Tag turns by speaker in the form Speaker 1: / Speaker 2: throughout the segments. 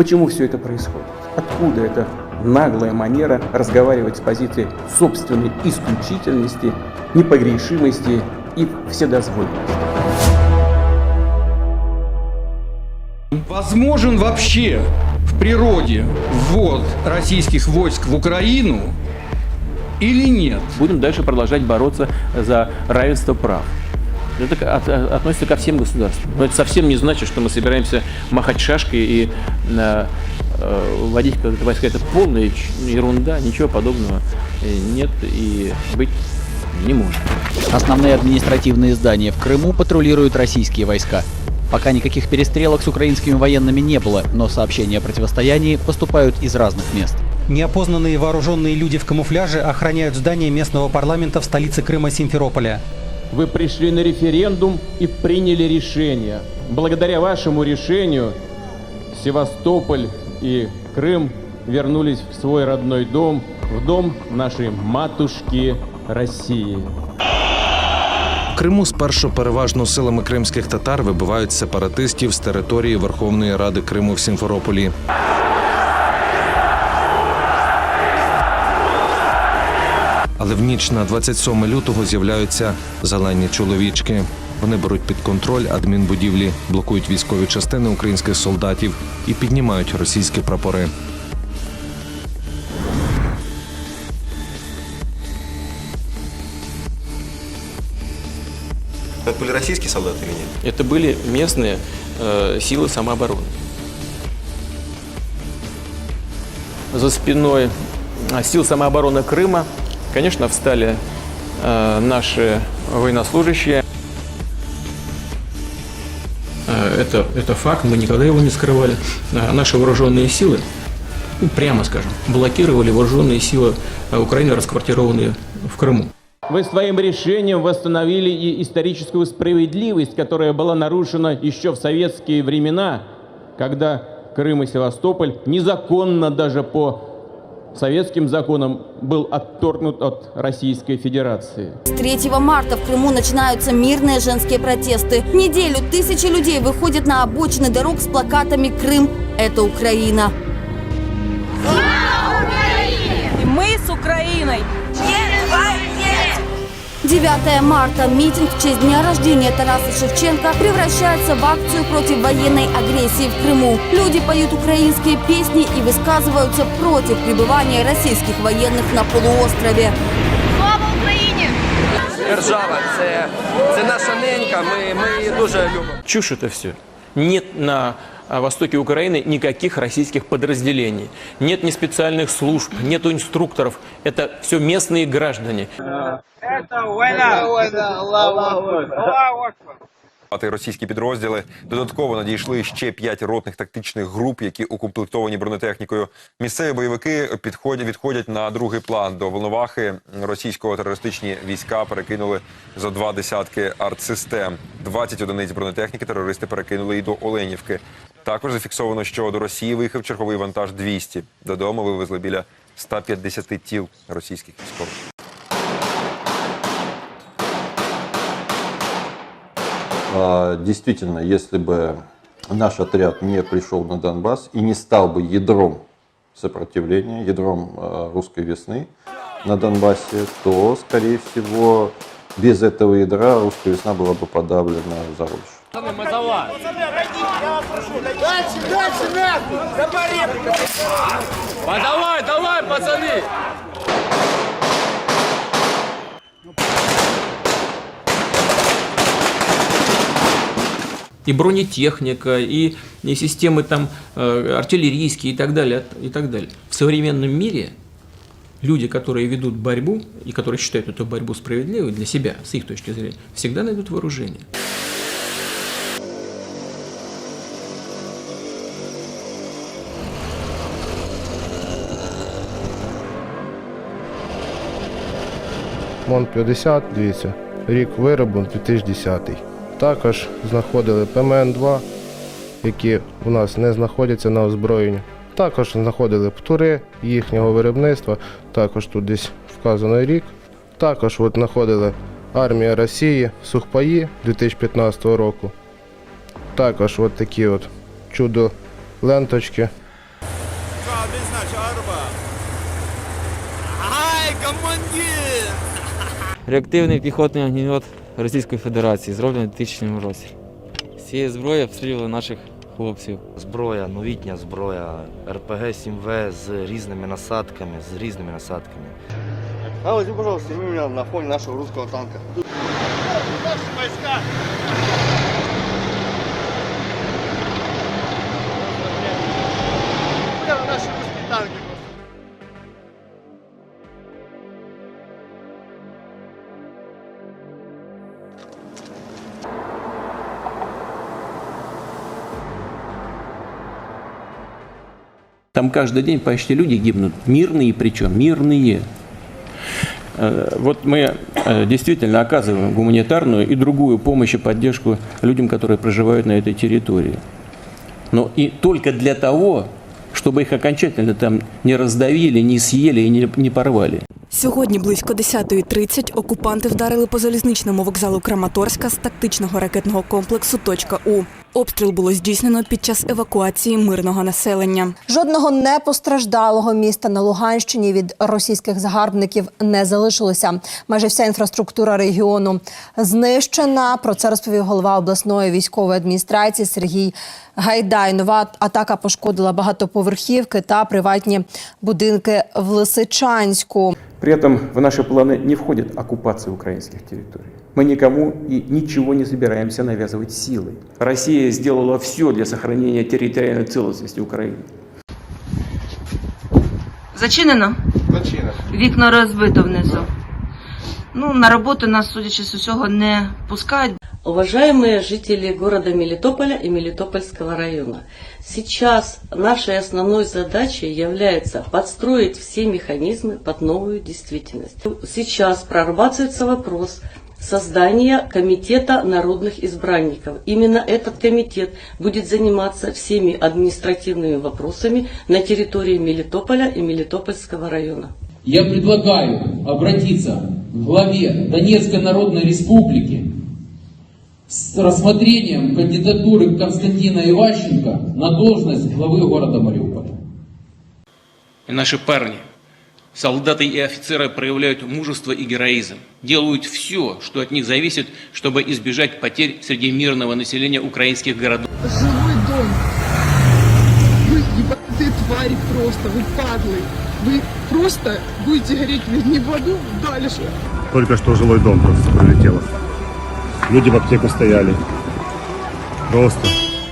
Speaker 1: Почему все это происходит? Откуда эта наглая манера разговаривать с позиции собственной исключительности, непогрешимости и вседозволенности?
Speaker 2: Возможен вообще в природе ввод российских войск в Украину или нет?
Speaker 3: Будем дальше продолжать бороться за равенство прав. Это от- относится ко всем государствам. Но это совсем не значит, что мы собираемся махать шашкой и э, э, вводить какие-то войска. Это полная ерунда, ничего подобного э, нет и быть не может.
Speaker 4: Основные административные здания в Крыму патрулируют российские войска. Пока никаких перестрелок с украинскими военными не было, но сообщения о противостоянии поступают из разных мест.
Speaker 5: Неопознанные вооруженные люди в камуфляже охраняют здание местного парламента в столице Крыма Симферополя.
Speaker 6: Вы пришли на референдум и приняли решение. Благодаря вашему решению Севастополь и Крым вернулись в свой родной дом, в дом нашей матушки России.
Speaker 7: Криму спершу переважно силами кримських татар вибивають сепаратистів з території Верховної Ради Криму в Сімферополі. Але в ніч на 27 лютого з'являються зелені чоловічки. Вони беруть під контроль адмінбудівлі, блокують військові частини українських солдатів і піднімають російські прапори.
Speaker 8: Это были российские солдаты или нет?
Speaker 3: Это были местные э, силы самообороны. За спиной э, сил самообороны Крыма, конечно, встали э, наши военнослужащие. Э, Это, это факт, мы никогда его не скрывали. Э, Наши вооруженные силы, ну, прямо скажем, блокировали вооруженные силы Украины, расквартированные в Крыму.
Speaker 6: Вы своим решением восстановили и историческую справедливость, которая была нарушена еще в советские времена, когда Крым и Севастополь незаконно даже по советским законам был отторгнут от Российской Федерации.
Speaker 9: С 3 марта в Крыму начинаются мирные женские протесты. Неделю тысячи людей выходят на обочины дорог с плакатами «Крым – это Украина».
Speaker 10: И мы с Украиной.
Speaker 9: 9 марта митинг в честь дня рождения Тараса Шевченко превращается в акцию против военной агрессии в Крыму. Люди поют украинские песни и высказываются против пребывания российских военных на полуострове.
Speaker 10: Слава Україні!
Speaker 11: держава, це, це наша ненька. Ми, ми її дуже любимо.
Speaker 3: Чушь это все. Нет на а, востоке Украины никаких российских подразделений. Нет ни специальных служб, нету инструкторов. Это все местные граждане.
Speaker 8: Ати російські підрозділи додатково надійшли ще п'ять ротних тактичних груп, які укомплектовані бронетехнікою. Місцеві бойовики підходять відходять на другий план. До Волновахи російсько-терористичні війська перекинули за два десятки артсистем. 20 одиниць бронетехніки терористи перекинули і до Оленівки. Також зафіксовано, що до Росії виїхав черговий вантаж 200. Додому вивезли біля 150 тіл російських військових.
Speaker 12: А, Действительно, если бы наш отряд не пришел на Донбасс и не стал бы ядром сопротивления, ядром э, русской весны на Донбассе, то, скорее всего, без этого ядра русская весна была бы подавлена в Зародыше.
Speaker 11: Давай, давай, пацани!
Speaker 3: И бронетехника, и, и системы там э, артиллерийские и так далее, и так далее. В современном мире люди, которые ведут борьбу и которые считают эту борьбу справедливой для себя, с их точки зрения, всегда найдут вооружение.
Speaker 13: МОН-50, дивіться, рік виробу 2010. Також знаходили ПМН-2, які у нас не знаходяться на озброєнні. Також знаходили птури їхнього виробництва, також тут десь вказано рік. Також от знаходили армія Росії, сухпаї 2015 року. Також от такі от чудо ленточки
Speaker 14: Реактивний піхотний огнемет Російської Федерації, зроблений у 2000 році. З цієї зброї обстрілювали наших хлопців.
Speaker 15: Зброя, новітня зброя, РПГ-7В з різними насадками, з різними насадками.
Speaker 16: А ось, пожалуйста, ласка, на фоні нашого русского танка. Наші войска!
Speaker 6: Там каждый день почти люди гибнут. Мирные причем, мирные. Э, Вот мы э, действительно оказываем гуманитарную и другую помощь и поддержку людям, которые проживают на этой территории. Но и только для того, чтобы их окончательно там не раздавили, не съели и не, не порвали.
Speaker 17: Сьогодні близько 10.30 окупанти вдарили по залізничному вокзалу Краматорська з тактичного ракетного комплексу «Точка У». Обстріл було здійснено під час евакуації мирного населення.
Speaker 18: Жодного непостраждалого міста на Луганщині від російських загарбників не залишилося. Майже вся інфраструктура регіону знищена. Про це розповів голова обласної військової адміністрації Сергій Гайдай. Нова атака пошкодила багатоповерхівки та приватні будинки в Лисичанську.
Speaker 1: При этом в наши планы не входит оккупация украинских территорий. Мы никому и ничего не собираемся навязывать силой. Россия сделала все для сохранения территориальной целостности Украины.
Speaker 10: Зачинено.
Speaker 16: Зачинено.
Speaker 10: Вікна розбито внизу. Ну, на роботу нас, судячи з усього, не пускають.
Speaker 19: Уважаемые жители города Мелитополя и Мелитопольского района, сейчас нашей основной задачей является подстроить все механизмы под новую действительность. Сейчас прорабатывается вопрос создания комитета народных избранников. Именно этот комитет будет заниматься всеми административными вопросами на территории Мелитополя и Мелитопольского района.
Speaker 20: Я предлагаю обратиться к главе Донецкой Народной Республики с рассмотрением кандидатуры Константина Иващенко на должность главы города Мариуполя.
Speaker 3: И наши парни, солдаты и офицеры проявляют мужество и героизм, делают все, что от них зависит, чтобы избежать потерь среди мирного населения украинских городов.
Speaker 21: Жилой дом. Вы ебанутые твари просто, вы падлы. Вы просто будете гореть не в аду, дальше.
Speaker 22: Только что жилой дом просто прилетело. Люди в аптеку стояли. Просто.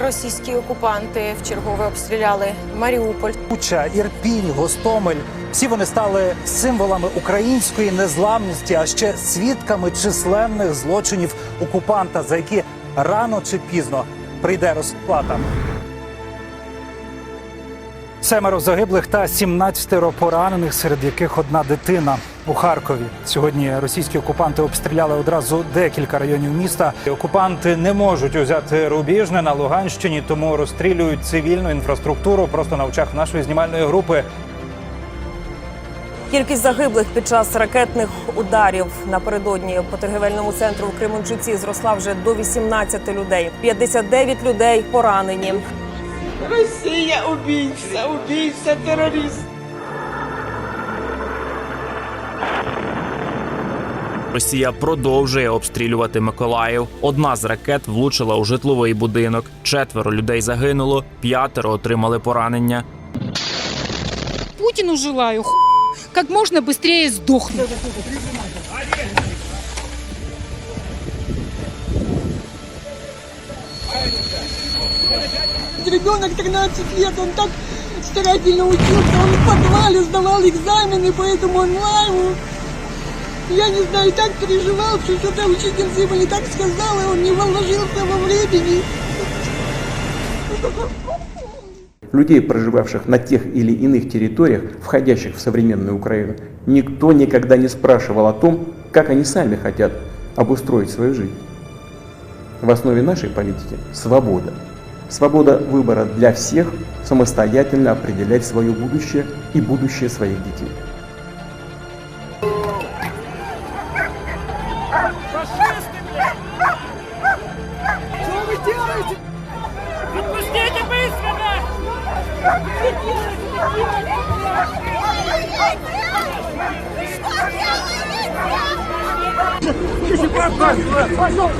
Speaker 23: Російські окупанти вчергове обстріляли Маріуполь.
Speaker 24: Буча, Ірпінь, Гостомель. Всі вони стали символами української незламності, а ще свідками численних злочинів окупанта, за які рано чи пізно прийде розплата. Семеро загиблих та 17 поранених, серед яких одна дитина у Харкові. Сьогодні російські окупанти обстріляли одразу декілька районів міста. Окупанти не можуть узяти рубіжне на Луганщині, тому розстрілюють цивільну інфраструктуру просто на очах нашої знімальної групи.
Speaker 23: Кількість загиблих під час ракетних ударів напередодні по торгівельному центру в Кременчуці зросла вже до 18 людей. 59 людей поранені.
Speaker 21: Росія убійця, убійця, терорист.
Speaker 25: Росія продовжує обстрілювати Миколаїв. Одна з ракет влучила у житловий будинок. Четверо людей загинуло, п'ятеро отримали поранення.
Speaker 26: Путину желаю. Как можно быстрее сдохнуть.
Speaker 21: Ребенок 13 лет, он так старательно учился, он в подвале сдавал экзамены по этому онлайну. Я не знаю, так переживал, что что-то учительница ему не так сказала, он не вложился во времени.
Speaker 1: Людей, проживавших на тех или иных территориях, входящих в современную Украину, никто никогда не спрашивал о том, как они сами хотят обустроить свою жизнь. В основе нашей политики – свобода. Свобода выбора для всех самостоятельно определять свое будущее и будущее своих детей.
Speaker 21: вы делаете? Отпустите быстро, блядь! Что вы делаете? Пошел!